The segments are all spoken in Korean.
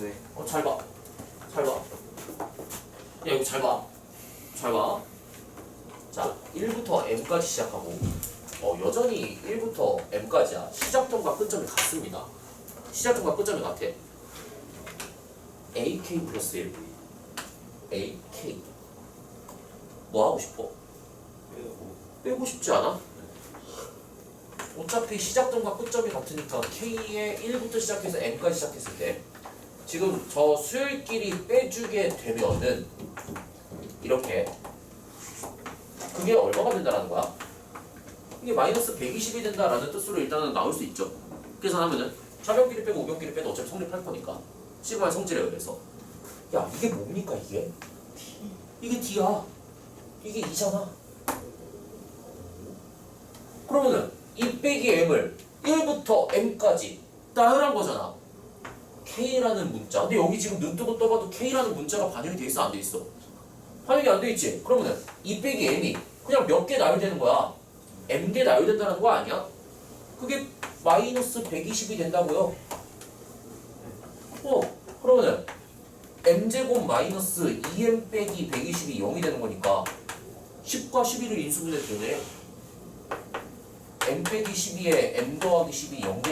네. 어, 잘 봐. 잘 봐. 야, 이거 잘 봐. 잘 봐. 자, 1부터 m까지 시작하고, 어, 여전히 1부터 m까지야. 시작점과 끝점이 같습니다. 시작점과 끝점이 같아. ak 플러스 1. ak. 뭐 하고 싶어? 빼고 싶지 않아? 어차피 시작점과 끝점이 같으니까 k의 1부터 시작해서 m까지 시작했을 때 지금 저 수요일끼리 빼주게 되면은 이렇게 그게 얼마가 된다라는 거야? 이게 마이너스 120이 된다라는 뜻으로 일단은 나올 수 있죠. 계산하면은 좌변끼리 빼고 우변끼리 빼도 어차피 성립할 거니까 시그마의 성질에 의해서 야 이게 뭡니까 이게? 이게 D야. 이게 2잖아. 그러면은 이 빼기 M을 1부터 M까지 나열한 거잖아. K라는 문자. 근데 여기 지금 눈 뜨고 떠봐도 K라는 문자가 반영이 돼 있어 안 돼 있어? 반영이 안 돼 있지. 그러면은 이 빼기 M이 그냥 몇 개 나열되는 거야. M 개 나열된다는 거 아니야? 그게 마이너스 120이 된다고요. 어, 그러면은 m제곱 마이너스 2m 빼기 120이 0이 되는 거니까 10과 11을 인수분해 되네. m 빼기 12에 m 더하기 10이 0 되니까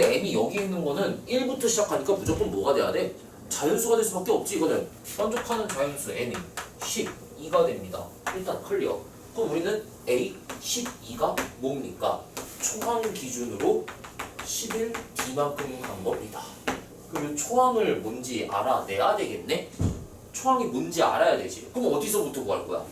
근데 m이 여기 있는 거는 1부터 시작하니까 무조건 뭐가 돼야 돼? 자연수가 될 수밖에 없지 이거는 만족하는 자연수 n이 12가 됩니다. 일단 클리어. 그럼 우리는 a 12가 뭡니까? 초항 기준으로 11 D만큼 간 겁니다. 이 초항을 뭔지 알아내야 되겠네? 초항이 뭔지 알아야 되지. 그럼 어디서부터 구할 거야?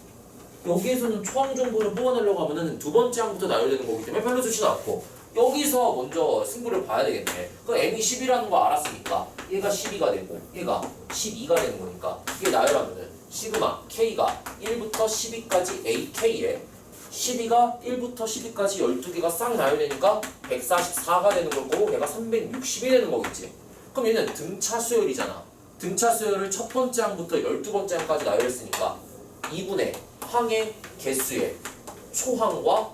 여기에서는 초항 정보를 뽑아내려고 하면은 두 번째 항부터 나열되는 거기 때문에 별로 좋지는 않고 여기서 먼저 승부를 봐야 되겠네. 그 m이 10이라는 거 알았으니까 얘가 12가 되고 얘가 12가 되는 거니까 이게 나열하면은 시그마 k가 1부터 12까지 ak에 12가 1부터 12까지 12개가 싹 나열되니까 144가 되는 거고 얘가 360이 되는 거겠지. 그럼 얘는 등차 수열이잖아. 등차 수열을 첫 번째 항부터 12번째 항까지 나열했으니까 2분의 항의 개수의 초항과